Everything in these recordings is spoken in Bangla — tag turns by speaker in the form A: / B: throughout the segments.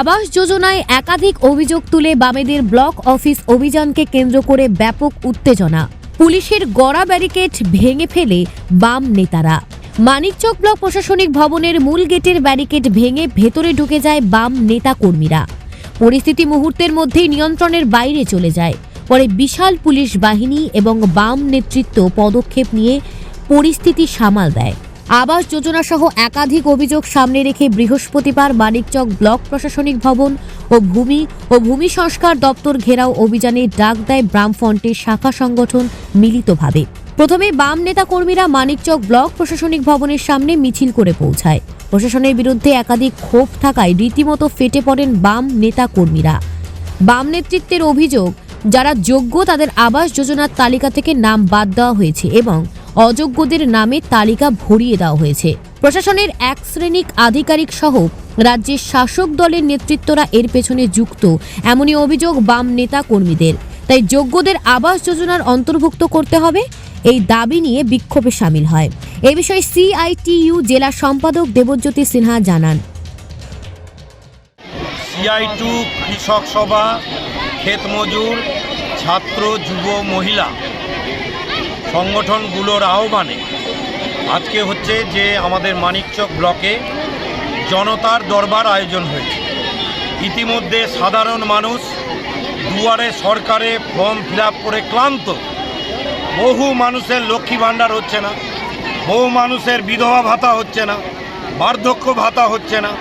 A: আবাস যোজনায় একাধিক অভিযোগ তুলে বামেদের ব্লক অফিস অভিযানকে কেন্দ্র করে ব্যাপক উত্তেজনা। পুলিশের গড়া ব্যারিকেড ভেঙে ফেলে বাম নেতারা। মানিকচক ব্লক প্রশাসনিক ভবনের মূল গেটের ব্যারিকেড ভেঙে ভেতরে ঢুকে যায় বাম নেতা কর্মীরা পরিস্থিতি মুহূর্তের মধ্যেই নিয়ন্ত্রণের বাইরে চলে যায়। পরে বিশাল পুলিশ বাহিনী এবং বাম নেতৃত্ব পদক্ষেপ নিয়ে পরিস্থিতি সামাল দেয়। আবাস যোজনা সহ একাধিক অভিযোগ সামনে রেখে বৃহস্পতিবার মানিকচক ব্লক প্রশাসনিক ভবন ও ভূমি ও ভূমি সংস্কার দপ্তর ঘেরাও অভিযানে ডাক দেয় বামফ্রন্টের শাখা সংগঠন মিলিতভাবে। প্রথমে বাম নেতা কর্মীরা মানিকচক ব্লক প্রশাসনিক ভবনের সামনে মিছিল করে পৌঁছায়। প্রশাসনের বিরুদ্ধে একাধিক ক্ষোভ থাকায় রীতিমতো ফেটে পড়েন বাম নেতা কর্মীরা বাম নেতৃত্বের অভিযোগ, যারা যোগ্য তাদের আবাস যোজনার তালিকা থেকে নাম বাদ দেওয়া হয়েছে এবং অযোগ্যদের নামে তালিকা ভরিয়ে দেওয়া হয়েছে। প্রশাসনের এক শ্রেণিক আধিকারিক সহ রাজ্যের শাসক দলের নেতৃত্বরা এর পেছনে যুক্ত। এমনই অভিযোগ বাম নেতা কর্মীদের তাই যোগ্যদের আবাস যোজনার অন্তর্ভুক্ত করতে হবে। এই দাবি নিয়ে বিক্ষোভে সামিল হয়। এ বিষয়ে সিআইটিইউ জেলা সম্পাদক দেবজ্যোতি সিনহা জানান।
B: কৃষক সভা, ক্ষেত মজুর, ছাত্র, যুব, মহিলা। সংগঠনগুলোর আহ্বানে আজকে হচ্ছে যে আমাদের মানিকচক ব্লকে জনতার দরবার আয়োজন হয়েছে। ইতিমধ্যে সাধারণ মানুষ দুয়ারে সরকারে ফর্ম ফিল করে ক্লান্ত। বহু মানুষের লক্ষ্মী ভাণ্ডার হচ্ছে না, বহু মানুষের বিধবা ভাতা হচ্ছে না, বার্ধক্য ভাতা হচ্ছে না।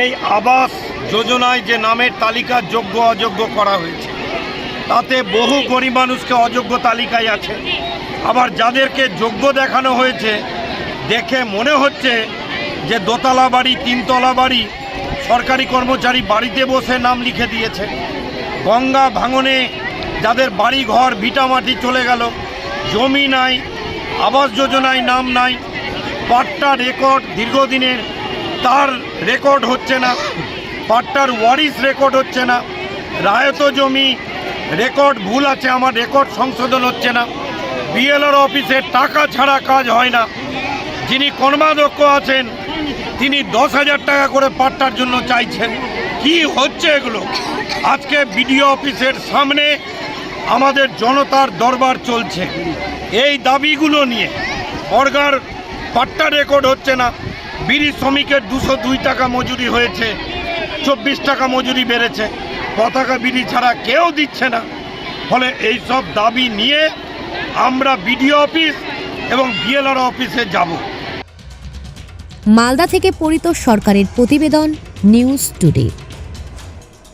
B: এই আবাস যোজনায় যে নামের তালিকা যোগ্য অযোগ্য করা হয়েছে তাতে বহু গরিব মানুষকে অযোগ্য তালিকায় আছে। আবার যাদেরকে যোগ্য দেখানো হয়েছে, দেখে মনে হচ্ছে যে দোতলা বাড়ি, তিনতলা বাড়ি, সরকারি কর্মচারী বাড়িতে বসে নাম লিখে দিয়েছে। গঙ্গা ভাঙনে যাদের বাড়ি ঘর ভিটামাটি চলে গেল, জমি নাই, আবাস যোজনায় নাম নাই পাট্টা রেকর্ড দীর্ঘদিনের, তার রেকর্ড হচ্ছে না, পাট্টার ওয়ারিস রেকর্ড হচ্ছে না, রায়ত জমি রেকর্ড ভুল আছে, আমার রেকর্ড সংশোধন হচ্ছে না। বিএলআর অফিসে টাকা ছাড়া কাজ হয় না। যিনি কর্মাধ্যক্ষ আছেন, তিনি দশ হাজার টাকা করে পাট্টার জন্য চাইছেন। কি হচ্ছে এগুলো? আজকে বিডিও অফিসের সামনে আমাদের জনতার দরবার চলছে। এই দাবিগুলো নিয়ে বর্গার পাট্টা রেকর্ড হচ্ছে না। বিড়ি শ্রমিকের দুশো দুই টাকা মজুরি হয়েছে, চব্বিশ টাকা মজুরি বেড়েছে। পতাকা বিড়ি ছাড়া কেউ দিচ্ছে না। ফলে এই সব দাবি নিয়ে আমরা বিডিও অফিস এবং বিএলআর অফিসে যাব।
A: মালদা থেকে পরিত সরকারের প্রতিবেদন নিউজ টুডে।